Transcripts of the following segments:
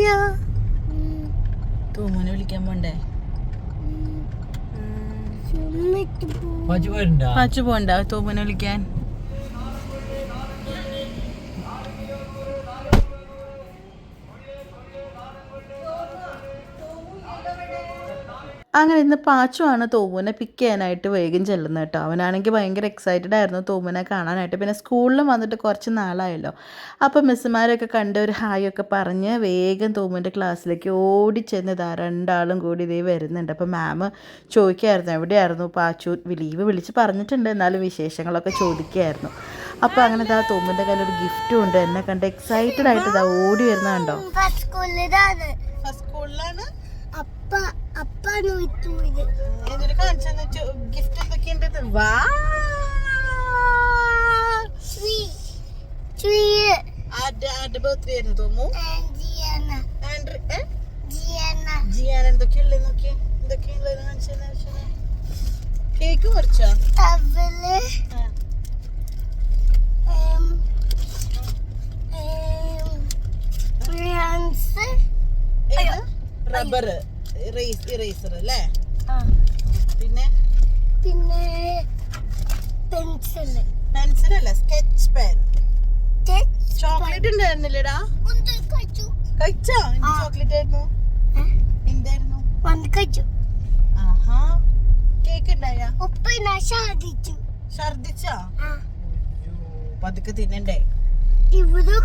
എത്തിയ തൂമോനെ വിളിക്കാൻ പോണ്ടേ? പാച്ചു പോണ്ട തൂമോനെ വിളിക്കാൻ. അങ്ങനെ ഇന്ന് പാച്ചുവാണ് തോമുനെ പിക്ക് ചെയ്യാനായിട്ട് വേഗം ചെല്ലുന്നത് കേട്ടോ. അവനാണെങ്കിൽ ഭയങ്കര എക്സൈറ്റഡ് ആയിരുന്നു തോമുനെ കാണാനായിട്ട്. പിന്നെ സ്കൂളിലും വന്നിട്ട് കുറച്ച് നാളായല്ലോ. അപ്പോൾ മിസ്സുമാരൊക്കെ കണ്ട് ഒരു ഹായ് ഒക്കെ പറഞ്ഞ് വേഗം തോമുന്റെ ക്ലാസ്സിലേക്ക് ഓടിച്ചെന്ന് ഇതാ രണ്ടാളും കൂടി ഇതേ വരുന്നുണ്ട്. അപ്പോൾ മാം ചോദിക്കായിരുന്നു എവിടെയായിരുന്നു പാച്ചു? ലീവ് വിളിച്ച് പറഞ്ഞിട്ടുണ്ട്. എന്നാലും വിശേഷങ്ങളൊക്കെ ചോദിക്കുകയായിരുന്നു അപ്പോൾ അങ്ങനെ ഇതാ തോമുന്റെ കയ്യിൽ ഒരു ഗിഫ്റ്റും ഉണ്ട്. എന്നെ കണ്ട് എക്സൈറ്റഡ് ആയിട്ട് ഇതാ ഓടി വരുന്നത് കണ്ടോ? സ്കൂളിലാണ് അപ്പ അപ്പാണ് വിട്ടു ഇത് ഏതൊരു കാണിച്ചു ഗിഫ്റ്റ് എന്തൊക്കെയുണ്ട്? വാ. കേക്ക് കുറച്ചോ റബ്ബർ ഇറേസർ അല്ലേ? പിന്നെ? പിന്നെ പെൻസിൽ പെൻസിൽ അല്ല സ്കെച്ച് പെൻ. ചോക്ലേറ്റ് ഉണ്ടായിരുന്നില്ലടാ? കഴിച്ചോ. ചോക്ലേറ്റ് ആയിരുന്നു. എന്തായിരുന്നു? വന്ന് കഴിച്ചു. ആഹാ. കേക്ക് ഉണ്ടായ? ഉപ്പ ഛർദിച്ചോ. ആ. പതുക്കെ തിന്നണ്ടേ. ഇവിടെ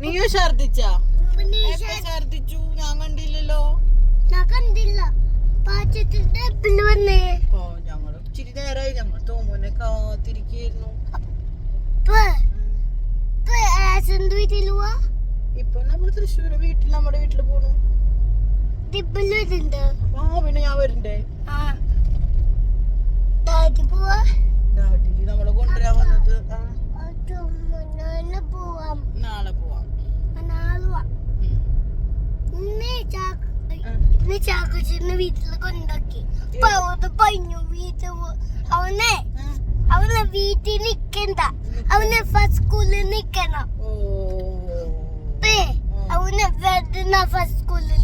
നീയോ ഛർദിച്ചാ? ഛർദിച്ചു ഞാൻ കണ്ടില്ലല്ലോ. ഞാൻ കണ്ടില്ല. പാചകത്തിന്റെ എപ്പിൽ വന്നേ. ഓ ഞങ്ങൾ ഇച്ചിരി നേരമായി ഞങ്ങൾ തോമുനെ കാത്തിരിക്കായിരുന്നു ഇപ്പൊ നമ്മൾ തൃശ്ശൂര് വീട്ടിൽ നമ്മുടെ വീട്ടിൽ പോണു. ആ പിന്നെ ഞാൻ വരണ്ടേ? ഡാഡി പോവാ? ഡാഡി നമ്മളെ കൊണ്ടുവരാൻ വന്നത്. നാളെ പോവാം ഉം. ഇന്ന് ചാക്ക ആ. ഇന്ന് ചാക്കോച്ചിന്റെ വീട്ടിൽ കൊണ്ടാക്കി അപ്പൊ അവന് പറഞ്ഞു വീട്ടിൽ അവനെ. അവനെ വീട്ടിൽ നിക്കണ്ട. അവനെ ഫസ്റ്റ് സ്കൂളിൽ നിക്കണം. അവനെ വരുന്ന ഫസ്റ്റ് സ്കൂളിൽ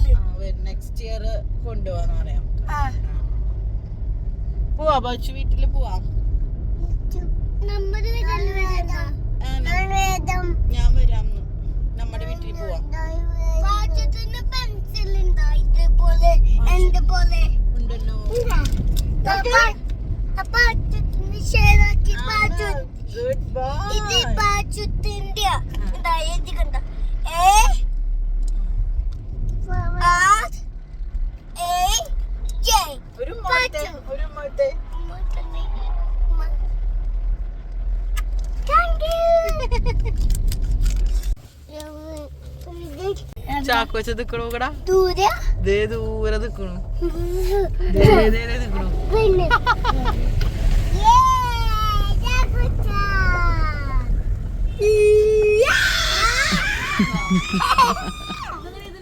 നെക്സ്റ്റ് ഇയർ കൊണ്ടുപോവാന്ന് പറയാം. പോവാ പോവാം. നമ്മുടെ വീട്ടിൽ ആ, ഞാൻ വരാം. നമ്മുടെ വീട്ടിൽ പോവാം. ഗുഡ് പെൻസിൽ ഉണ്ടോ? ഇതുപോലെ ചാക്കോച്ച നിക്കണു കൂടാ ദേ ദൂരെ നിക്കണു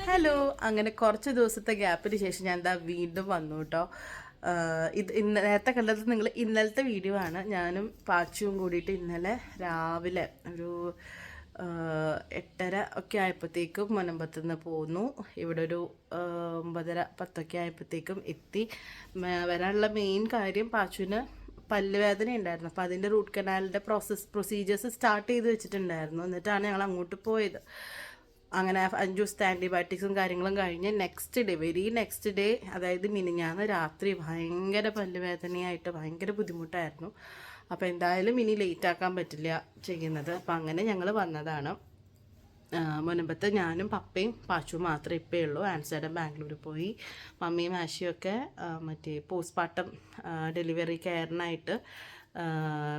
ഹലോ അങ്ങനെ കുറച്ച് ദിവസത്തെ ഗ്യാപ്പിന് ശേഷം ഞാൻ എന്താ വീണ്ടും വന്നു കേട്ടോ ഇത് ഇന്ന നേരത്തെ കണ്ടത് നിങ്ങൾ ഇന്നലത്തെ വീഡിയോ ആണ്. ഞാനും പാച്ചുവും കൂടിയിട്ട് ഇന്നലെ രാവിലെ ഒരു എട്ടര ഒക്കെ ആയപ്പോഴത്തേക്കും മുനമ്പത്ത് നിന്ന് പോന്നു. ഇവിടെ ഒരു ഒമ്പതര പത്തൊക്കെ ആയപ്പോഴത്തേക്കും എത്തി. വരാനുള്ള മെയിൻ കാര്യം പാച്ചുവിന് പല്ലുവേദന ഉണ്ടായിരുന്നു. അപ്പോൾ അതിന്റെ റൂട്ട് കനാലിന്റെ പ്രോസസ് പ്രൊസീജിയേഴ്സ് സ്റ്റാർട്ട് ചെയ്ത് വെച്ചിട്ടുണ്ടായിരുന്നു. എന്നിട്ടാണ് ഞങ്ങൾ അങ്ങോട്ട് പോയത്. അങ്ങനെ അഞ്ചു ആന്റിബയോട്ടിക്സും കാര്യങ്ങളും കഴിഞ്ഞ് next day very next day അതായത് മിനിഞ്ഞാന്ന് രാത്രി ഭയങ്കര പല്ലുവേദനയായിട്ട് ഭയങ്കര ബുദ്ധിമുട്ടായിരുന്നു. അപ്പോൾ എന്തായാലും ഇനി ലേറ്റ് ആക്കാൻ പറ്റില്ല ചെയ്യുന്നത്. അപ്പം അങ്ങനെ ഞങ്ങൾ വന്നതാണ്. മുൻപത്തെ ഞാനും പപ്പയും പാച്ചുവും മാത്രമേ ഇപ്പേ ഉള്ളൂ. ആൻസൈഡൻ ബാംഗ്ലൂർ പോയി. മമ്മിയും ആശിയൊക്കെ മറ്റേ പോസ്റ്റ്മോർട്ടം ഡെലിവറി കെയറിനായിട്ട്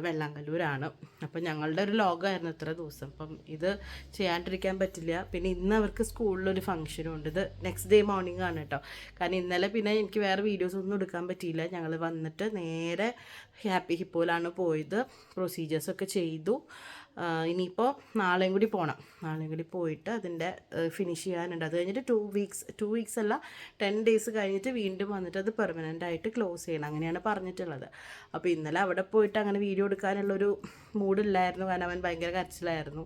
വെള്ളാങ്കല്ലൂരാണ് അപ്പം ഞങ്ങളുടെ ഒരു ലോകമായിരുന്നു ഇത്ര ദിവസം. അപ്പം ഇത് ചെയ്യാണ്ടിരിക്കാൻ പറ്റില്ല. പിന്നെ ഇന്ന് അവർക്ക് സ്കൂളിലൊരു ഫംഗ്ഷനും ഉണ്ട്. ഇത് നെക്സ്റ്റ് ഡേ മോർണിംഗ് ആണ് കേട്ടോ കാരണം ഇന്നലെ പിന്നെ എനിക്ക് വേറെ വീഡിയോസ് ഒന്നും എടുക്കാൻ പറ്റിയില്ല. ഞങ്ങൾ വന്നിട്ട് നേരെ ഹാപ്പി ഹിപ്പോയിലാണ് പോയത്. പ്രൊസീജിയേഴ്സൊക്കെ ചെയ്തു. ഇനിയിപ്പോൾ നാളെയും കൂടി പോകണം നാളെയും കൂടി പോയിട്ട് അതിന്റെ ഫിനിഷ് ചെയ്യാനുണ്ട്. അത് കഴിഞ്ഞിട്ട് ടു വീക്സ് ടു വീക്സ് അല്ല ടെൻ ഡേയ്സ് കഴിഞ്ഞിട്ട് വീണ്ടും വന്നിട്ട് അത് പെർമനന്റ് ആയിട്ട് ക്ലോസ് ചെയ്യണം. അങ്ങനെയാണ് പറഞ്ഞിട്ടുള്ളത്. അപ്പോൾ ഇന്നലെ അവിടെ പോയിട്ട് അങ്ങനെ വീഡിയോ എടുക്കാനുള്ളൊരു മൂഡില്ലായിരുന്നു കാരണം അവൻ ഭയങ്കര കരച്ചിലായിരുന്നു.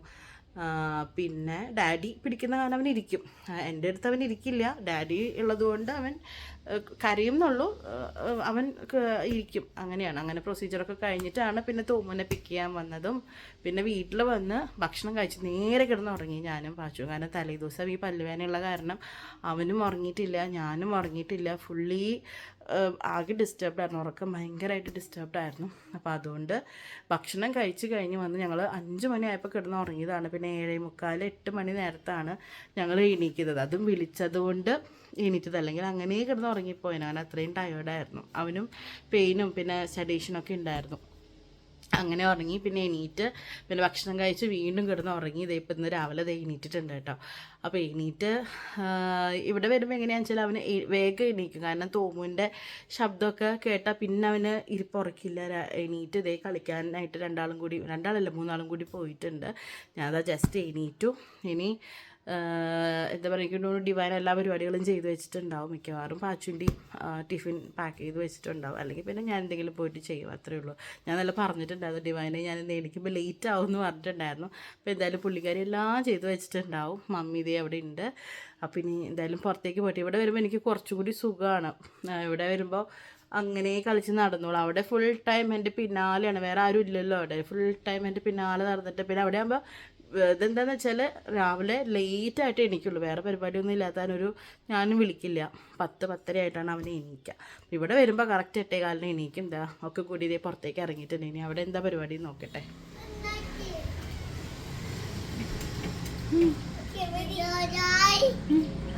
പിന്നെ ഡാഡി പിടിക്കുന്ന കാരണം അവൻ ഇരിക്കും എന്റെ അടുത്ത് അവൻ ഇരിക്കില്ല. ഡാഡി ഉള്ളതുകൊണ്ട് അവൻ ഏഹ്, കരയും അവൻ ഇരിക്കും. അങ്ങനെയാണ്. അങ്ങനെ പ്രൊസീജിയറൊക്കെ കഴിഞ്ഞിട്ടാണ് പിന്നെ തോമുനെ പിക്ക് ചെയ്യാൻ വന്നതും. പിന്നെ വീട്ടിൽ വന്ന് ഭക്ഷണം കഴിച്ച് നേരെ കിടന്ന് ഉറങ്ങി ഞാനും പാച്ചു കാരണം തലേ ദിവസം ഈ പല്ലുവേനയുള്ള കാരണം അവനും ഉറങ്ങിയിട്ടില്ല ഞാനും ഉറങ്ങിയിട്ടില്ല. ഫുള്ളി ആകെ ഡിസ്റ്റർബ്ഡ് ആയിരുന്നു. ഉറക്കം ഭയങ്കരമായിട്ട് ഡിസ്റ്റർബ്ഡ് ആയിരുന്നു. അപ്പോൾ അതുകൊണ്ട് ഭക്ഷണം കഴിച്ച് കഴിഞ്ഞ് വന്ന് ഞങ്ങൾ അഞ്ച് മണിയായപ്പോൾ കിടന്ന് ഉറങ്ങിയതാണ് പിന്നെ ഏഴേ മുക്കാൽ എട്ട് മണി നേരത്താണ് ഞങ്ങൾ എണീക്കുന്നത്. അതും വിളിച്ചതുകൊണ്ട് എണീറ്റത്. അല്ലെങ്കിൽ അങ്ങനെ കിടന്ന് ഉറങ്ങിപ്പോയിന്. അവൻ അത്രയും ടയേർഡായിരുന്നു അവനും പെയിനും പിന്നെ സെഡേഷനൊക്കെ ഉണ്ടായിരുന്നു. അങ്ങനെ ഉറങ്ങി പിന്നെ എണീറ്റ് പിന്നെ ഭക്ഷണം കഴിച്ച് വീണ്ടും കിടന്ന് ഉറങ്ങി. ഇതേ ഇപ്പം ഇന്ന് രാവിലെ ദേ എണീറ്റിട്ടുണ്ട് കേട്ടോ. അപ്പോൾ എണീറ്റ് ഇവിടെ വരുമ്പോൾ എങ്ങനെയാണെന്ന് വെച്ചാൽ അവന് വേഗം എണീക്കും. കാരണം തോമുവിന്റെ ശബ്ദമൊക്കെ കേട്ടാൽ പിന്നെ അവന് ഇരിപ്പുറക്കില്ല എണീറ്റ് ഇതേ കളിക്കാനായിട്ട് രണ്ടാളും കൂടി രണ്ടാളല്ല മൂന്നാളും കൂടി പോയിട്ടുണ്ട്. ഞാനതാ ജസ്റ്റ് എണീറ്റു. ഇനി എന്താ പറയുക ഡിവൈൻ എല്ലാ പരിപാടികളും ചെയ്തു വെച്ചിട്ടുണ്ടാവും മിക്കവാറും. പാച്ചുണ്ടി ടിഫിൻ പാക്ക് ചെയ്ത് വെച്ചിട്ടുണ്ടാവും. അല്ലെങ്കിൽ പിന്നെ ഞാൻ എന്തെങ്കിലും പോയിട്ട് ചെയ്യും അത്രേ ഉള്ളൂ. ഞാൻ നല്ല പറഞ്ഞിട്ടുണ്ടായിരുന്നു ഡിവൈനെ ഞാൻ എണീക്കുമ്പോൾ ലേറ്റ് ആവും എന്ന് പറഞ്ഞിട്ടുണ്ടായിരുന്നു. അപ്പോൾ എന്തായാലും പുള്ളിക്കാരി എല്ലാം ചെയ്തു വെച്ചിട്ടുണ്ടാവും. മമ്മി ഇതേ അവിടെ ഉണ്ട്. അപ്പം ഇനി എന്തായാലും പുറത്തേക്ക് പോയിട്ട് ഇവിടെ വരുമ്പോൾ എനിക്ക് കുറച്ചും കൂടി സുഖമാണ്. ഇവിടെ വരുമ്പോൾ അങ്ങനെ കളിച്ച് നടന്നോളൂ. അവിടെ ഫുൾ ടൈം എന്റെ പിന്നാലെയാണ്. വേറെ ആരും ഇല്ലല്ലോ അവിടെ. ഫുൾ ടൈം എന്റെ പിന്നാലെ നടന്നിട്ട് പിന്നെ അവിടെ ആകുമ്പോൾ ഇതെന്താണെന്ന് വെച്ചാൽ രാവിലെ ലേറ്റ് ആയിട്ട് എണീക്കുള്ളൂ. വേറെ പരിപാടിയൊന്നും ഇല്ലാത്തതിനൊരു ഞാനും വിളിക്കില്ല. പത്ത് പത്തര ആയിട്ടാണ് അവനെ എണീക്കുക ഇവിടെ വരുമ്പോൾ കറക്റ്റ് എട്ടേ കാലിന് എണീക്കും. എന്താ ഒക്കെ കൂടി ഇതേ പുറത്തേക്ക് ഇറങ്ങിയിട്ടുണ്ട്. ഇനി അവിടെ എന്താ പരിപാടി നോക്കട്ടെ?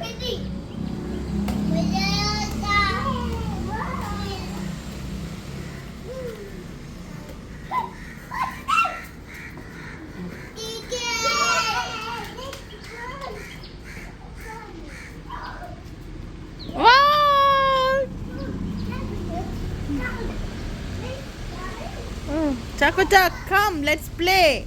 Ready? Chakuta, come, let's play.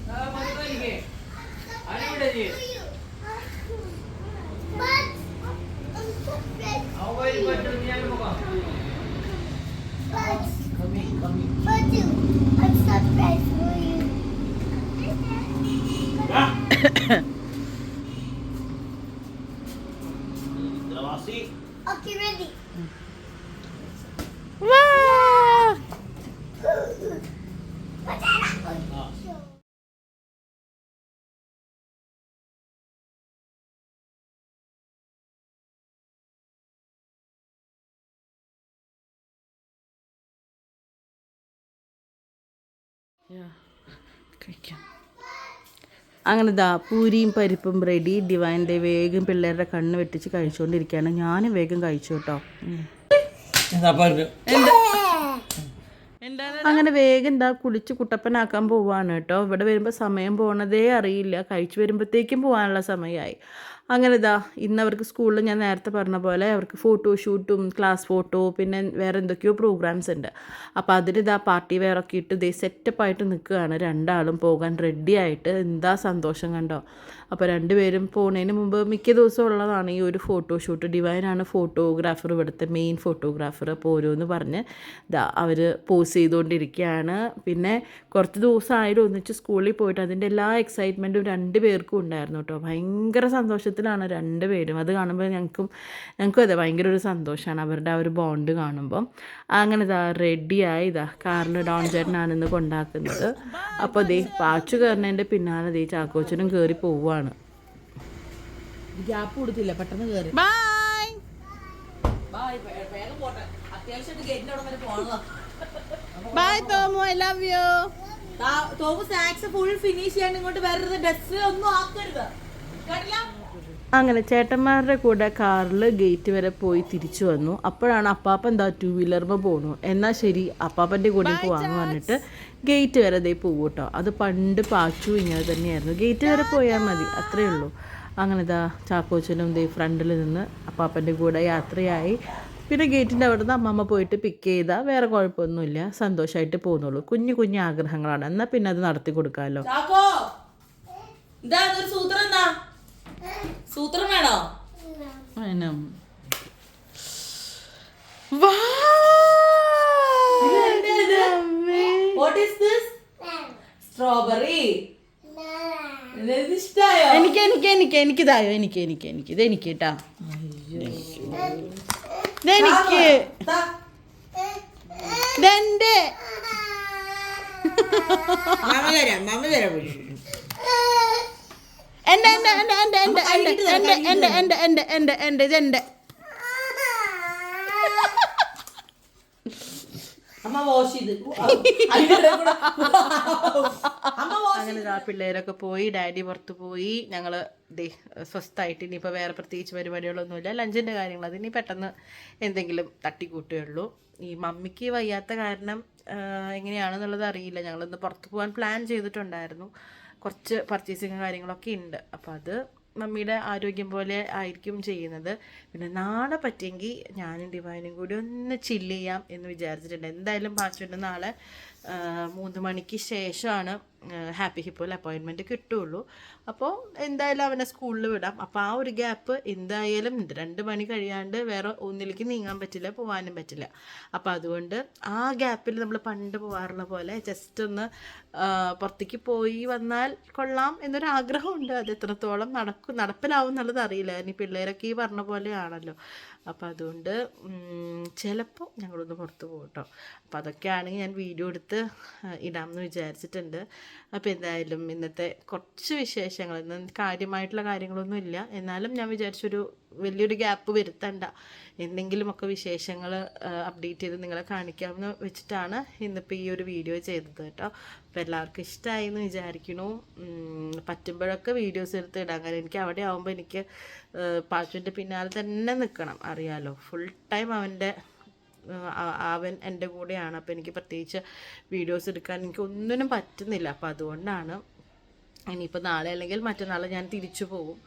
കഴിക്കാം അങ്ങനെ ദാ പൂരിയും പരിപ്പും റെഡി ഡിവൈന്റെ വേഗം പിള്ളേരുടെ കണ്ണ് വെട്ടിച്ച് കഴിച്ചുകൊണ്ടിരിക്കുകയാണ് ഞാനും വേഗം കഴിച്ചു കേട്ടോ. അങ്ങനെ വേഗം എന്താ കുളിച്ച് കുട്ടപ്പനാക്കാൻ പോവാണ് കേട്ടോ. ഇവിടെ വരുമ്പോൾ സമയം പോണതേ അറിയില്ല. കഴിച്ചു വരുമ്പോഴത്തേക്കും പോകാനുള്ള സമയമായി അങ്ങനെ ഇതാ ഇന്ന് അവർക്ക് സ്കൂളിൽ ഞാൻ നേരത്തെ പറഞ്ഞ പോലെ അവർക്ക് ഫോട്ടോ ഷൂട്ടും ക്ലാസ് ഫോട്ടോ പിന്നെ വേറെ എന്തൊക്കെയോ പ്രോഗ്രാംസ് ഉണ്ട്. അപ്പോൾ അതിലിതാ പാർട്ടി വെയറൊക്കെ ഇട്ട് ഇതേ സെറ്റപ്പായിട്ട് നിൽക്കുകയാണ്. രണ്ടാളും പോകാൻ റെഡി ആയിട്ട്. എന്താ സന്തോഷം കണ്ടോ? അപ്പോൾ രണ്ടുപേരും പോണതിന് മുമ്പ് മിക്ക ദിവസവും ഉള്ളതാണ് ഈ ഒരു ഫോട്ടോ ഷൂട്ട് ഡിവൈനാണ് ഫോട്ടോഗ്രാഫർ ഇവിടുത്തെ മെയിൻ ഫോട്ടോഗ്രാഫർ അപ്പോൾ ഓരോന്ന് പറഞ്ഞ് ഇതാ അവർ പോസ് ചെയ്തുകൊണ്ടിരിക്കുകയാണ്. പിന്നെ കുറച്ച് ദിവസമായാലും ഒന്നിച്ച് സ്കൂളിൽ പോയിട്ട് അതിന്റെ എല്ലാ എക്സൈറ്റ്മെന്റും രണ്ട് പേർക്കും ഉണ്ടായിരുന്നു കേട്ടോ. ഭയങ്കര സന്തോഷത്തിലാണ് രണ്ട് പേരും അത് കാണുമ്പോൾ ഞങ്ങൾക്കും ഞങ്ങൾക്കും അതെ ഭയങ്കര ഒരു സന്തോഷമാണ് അവരുടെ ആ ഒരു ബോണ്ട് കാണുമ്പോൾ അങ്ങനെ ഇതാ റെഡിയായി ഇതാ കാറിൽ ഡോൺ ചേട്ടനാണ് ഇന്ന് കൊണ്ടാക്കുന്നത്. അപ്പോൾ ദേ പാച്ചു കയറുന്നതിന്റെ പിന്നാലെ ദേ ചാക്കോച്ചനും കയറി പോവുകയാണ് ഗ്യാപ്പ് കൊടുത്തില്ല പെട്ടെന്ന് കയറി ബൈ വേഗം പോട്ടെ. അത്യാവശ്യമായിട്ട് ഗേറ്റിന്റെ അവിടെ വരെ പോകണതാ bye Thomu. I love you Thomu snacks full finish ചെയ്യാൻ ഇങ്ങോട്ട് വരരുത്. ഡ്രസ് ഒന്നും ആക്കരുത്. കേട്ടില്ല? അങ്ങനെ ചേട്ടന്മാരുടെ കൂടെ കാറിൽ ഗേറ്റ് വരെ പോയി തിരിച്ചു വന്നു. അപ്പോഴാണ് അപ്പാപ്പ എന്താ ടൂ വീലറിന് പോണു. എന്നാൽ ശരി അപ്പാപ്പന്റെ കൂടെ പോവാന്ന് പറഞ്ഞിട്ട് ഗേറ്റ് വരെ ദേ പോകും കേട്ടോ അത് പണ്ട് പാച്ചു ഇങ്ങനെ തന്നെയായിരുന്നു. ഗേറ്റ് വരെ പോയാൽ മതി അത്രയേ ഉള്ളൂ. അങ്ങനെ ഇതാ ചാക്കോച്ചനും ദേ ഫ്രണ്ടിൽ നിന്ന് അപ്പാപ്പന്റെ കൂടെ യാത്രയായി. പിന്നെ ഗേറ്റിന്റെ അവിടെ നിന്ന് അമ്മമ്മ പോയിട്ട് പിക്ക് ചെയ്താൽ വേറെ കുഴപ്പമൊന്നുമില്ല. സന്തോഷമായിട്ട് പോകുന്നുള്ളൂ കുഞ്ഞു കുഞ്ഞു ആഗ്രഹങ്ങളാണ്. എന്നാൽ പിന്നെ അത് നടത്തി കൊടുക്കാമല്ലോ സൂത്രം എന്താ? സൂത്രം വേണോ? വാട്ട് ഈസ് ദിസ് സ്ട്രോബെറി എനിക്ക് എനിക്ക് എനിക്ക് എനിക്ക് ഇതായോ? എനിക്ക് എനിക്ക് എനിക്ക് ഇത് എനിക്ക് കേട്ടാ. ഇതെനിക്ക് ഇതെന്റെ. മാമ തരാം മാമ തരാം എന്റെ എന്റെ എന്റെ എന്റെ എന്റെ എന്റെ എന്റെ എന്റെ എന്റെ എന്റെ എന്റെ എന്റെ. അമ്മ wash അങ്ങനെ ഇതാ പിള്ളേരൊക്കെ പോയി ഡാഡി പുറത്ത് പോയി. ഞങ്ങൾ സ്വസ്ഥായിട്ട് ഇനിയിപ്പോ ഇനിയിപ്പോൾ വേറെ പ്രത്യേകിച്ച് പരിപാടികളൊന്നുമില്ല. ലഞ്ചിന്റെ കാര്യങ്ങൾ അതിനി പെട്ടെന്ന് എന്തെങ്കിലും തട്ടിക്കൂട്ടുകയുള്ളൂ. ഈ മമ്മിക്ക് വയ്യാത്ത കാരണം എങ്ങനെയാണെന്നുള്ളത് അറിയില്ല. ഞങ്ങളിന്ന് പുറത്ത് പോകാൻ പ്ലാൻ ചെയ്തിട്ടുണ്ടായിരുന്നു. കുറച്ച് പർച്ചേസിങ് കാര്യങ്ങളൊക്കെ ഉണ്ട് അപ്പോൾ അത് മമ്മിയുടെ ആരോഗ്യം പോലെ ആയിരിക്കും ചെയ്യുന്നത്. പിന്നെ നാളെ പറ്റിയെങ്കിൽ ഞാനും ഡിവൈനും കൂടി ഒന്ന് ചില്ല് ചെയ്യാം എന്ന് വിചാരിച്ചിട്ടുണ്ട്. എന്തായാലും പാച്ചുവിന്റെ നാളെ മൂന്ന് മണിക്ക് ശേഷമാണ് ഹാപ്പി ഹിപ്പോയിൽ അപ്പോയിൻമെന്റ് കിട്ടുള്ളൂ അപ്പോൾ എന്തായാലും അവനെ സ്കൂളിൽ വിടാം. അപ്പോൾ ആ ഒരു ഗ്യാപ്പ് എന്തായാലും രണ്ട് മണി കഴിയാണ്ട് വേറെ ഒന്നിലേക്ക് നീങ്ങാൻ പറ്റില്ല പോകാനും പറ്റില്ല. അപ്പോൾ അതുകൊണ്ട് ആ ഗ്യാപ്പിൽ നമ്മൾ പണ്ട് പോകാറുള്ള പോലെ ജസ്റ്റ് ഒന്ന് പുറത്തേക്ക് പോയി വന്നാൽ കൊള്ളാം എന്നൊരു ആഗ്രഹമുണ്ട്. അത് എത്രത്തോളം നടക്കും നടപ്പിലാവും എന്നുള്ളത് അറിയില്ല. ഇനി പിള്ളേരൊക്കെ ഈ പറഞ്ഞ പോലെയാണല്ലോ. അപ്പോൾ അതുകൊണ്ട് ചിലപ്പോൾ ഞങ്ങളൊന്ന് പുറത്ത് പോകും കേട്ടോ അപ്പോൾ അതൊക്കെയാണെങ്കിൽ ഞാൻ വീഡിയോ എടുത്ത് ഇടാമെന്ന് വിചാരിച്ചിട്ടുണ്ട്. അപ്പോൾ എന്തായാലും ഇന്നത്തെ കുറച്ച് വിശേഷങ്ങൾ ഇന്ന് കാര്യമായിട്ടുള്ള കാര്യങ്ങളൊന്നും ഇല്ല എന്നാലും ഞാൻ വിചാരിച്ചൊരു വലിയൊരു ഗ്യാപ്പ് വരുത്തണ്ട. എന്തെങ്കിലുമൊക്കെ വിശേഷങ്ങൾ അപ്ഡേറ്റ് ചെയ്ത് നിങ്ങളെ കാണിക്കാമെന്ന് വെച്ചിട്ടാണ് ഇന്നിപ്പോൾ ഈ ഒരു വീഡിയോ ചെയ്തത് കേട്ടോ. അപ്പോൾ എല്ലാവർക്കും ഇഷ്ടമായി എന്ന് വിചാരിക്കണു പറ്റുമ്പോഴൊക്കെ വീഡിയോസ് എടുത്ത് ഇടാം. കാരണം എനിക്ക് അവിടെ ആകുമ്പോൾ എനിക്ക് പാച്ചുവിന്റെ പിന്നാലെ തന്നെ നിൽക്കണം അറിയാലോ ഫുൾ ടൈം അവന്റെ അവൻ എന്റെ കൂടെയാണ്. അപ്പോൾ എനിക്ക് പ്രത്യേകിച്ച് വീഡിയോസ് എടുക്കാൻ എനിക്ക് ഒന്നിനും പറ്റുന്നില്ല. അപ്പോൾ അതുകൊണ്ടാണ് ഇനിയിപ്പോൾ നാളെ അല്ലെങ്കിൽ മറ്റന്നാൾ ഞാൻ തിരിച്ചു പോകും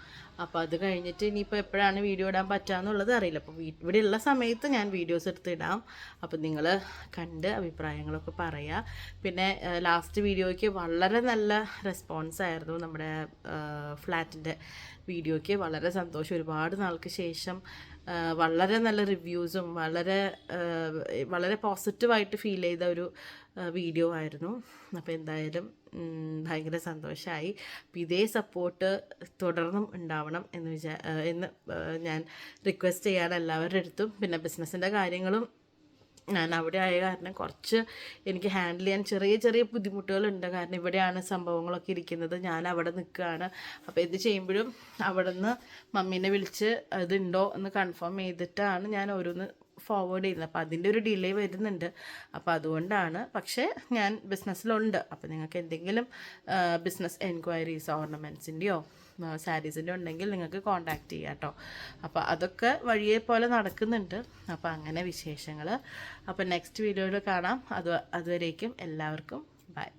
അപ്പോൾ അത് കഴിഞ്ഞിട്ട് ഇനിയിപ്പോൾ എപ്പോഴാണ് വീഡിയോ ഇടാൻ പറ്റാന്നുള്ളത് അറിയില്ല. അപ്പോൾ ഇവിടെയുള്ള സമയത്ത് ഞാൻ വീഡിയോസ് എടുത്തിടാം അപ്പോൾ നിങ്ങൾ കണ്ട് അഭിപ്രായങ്ങളൊക്കെ പറയുക പിന്നെ ലാസ്റ്റ് വീഡിയോയ്ക്ക് വളരെ നല്ല റെസ്പോൺസ് ആയിരുന്നു നമ്മുടെ ഫ്ലാറ്റിന്റെ വീഡിയോയ്ക്ക് വളരെ സന്തോഷം. ഒരുപാട് നാൾക്ക് ശേഷം വളരെ നല്ല റിവ്യൂസും വളരെ വളരെ പോസിറ്റീവായിട്ട് ഫീൽ ചെയ്ത ഒരു വീഡിയോ ആയിരുന്നു. അപ്പോൾ എന്തായാലും ഭയങ്കര സന്തോഷമായി അപ്പോൾ ഇതേ സപ്പോർട്ട് തുടർന്നും ഉണ്ടാവണം എന്ന് വിചാ എന്ന് ഞാൻ റിക്വസ്റ്റ് ചെയ്യാൻ എല്ലാവരുടെ അടുത്തും. പിന്നെ ബിസിനസ്സിന്റെ കാര്യങ്ങളും ഞാൻ അവിടെ ആയ കാരണം കുറച്ച് എനിക്ക് ഹാൻഡിൽ ചെയ്യാൻ ചെറിയ ചെറിയ ബുദ്ധിമുട്ടുകളുണ്ട്. കാരണം ഇവിടെയാണ് സംഭവങ്ങളൊക്കെ ഇരിക്കുന്നത്. ഞാൻ അവിടെ നിൽക്കുകയാണ്. അപ്പോൾ ഇത് ചെയ്യുമ്പോഴും അവിടെ നിന്ന് മമ്മീനെ വിളിച്ച് അതുണ്ടോ എന്ന് കൺഫേം ചെയ്തിട്ടാണ് ഞാൻ ഓരോന്ന് ഫോർവേഡ് ചെയ്യുന്നത്. അപ്പോൾ അതിന്റെ ഒരു ഡിലേ വരുന്നുണ്ട്. അപ്പോൾ അതുകൊണ്ടാണ്. പക്ഷേ ഞാൻ ബിസിനസ്സിലുണ്ട് അപ്പോൾ നിങ്ങൾക്ക് എന്തെങ്കിലും ബിസിനസ് എൻക്വയറീസ് ഓർണമെന്റ്സിന്റെയോ സാരീസിന്റെ ഉണ്ടെങ്കിൽ നിങ്ങൾക്ക് കോൺടാക്റ്റ് ചെയ്യാം കേട്ടോ അപ്പോൾ അതൊക്കെ വഴിയെ പോലെ നടക്കുന്നുണ്ട്. അപ്പോൾ അങ്ങനെ വിശേഷങ്ങൾ. അപ്പോൾ നെക്സ്റ്റ് വീഡിയോയിൽ കാണാം. അത് അതുവരേക്കും എല്ലാവർക്കും. ബൈ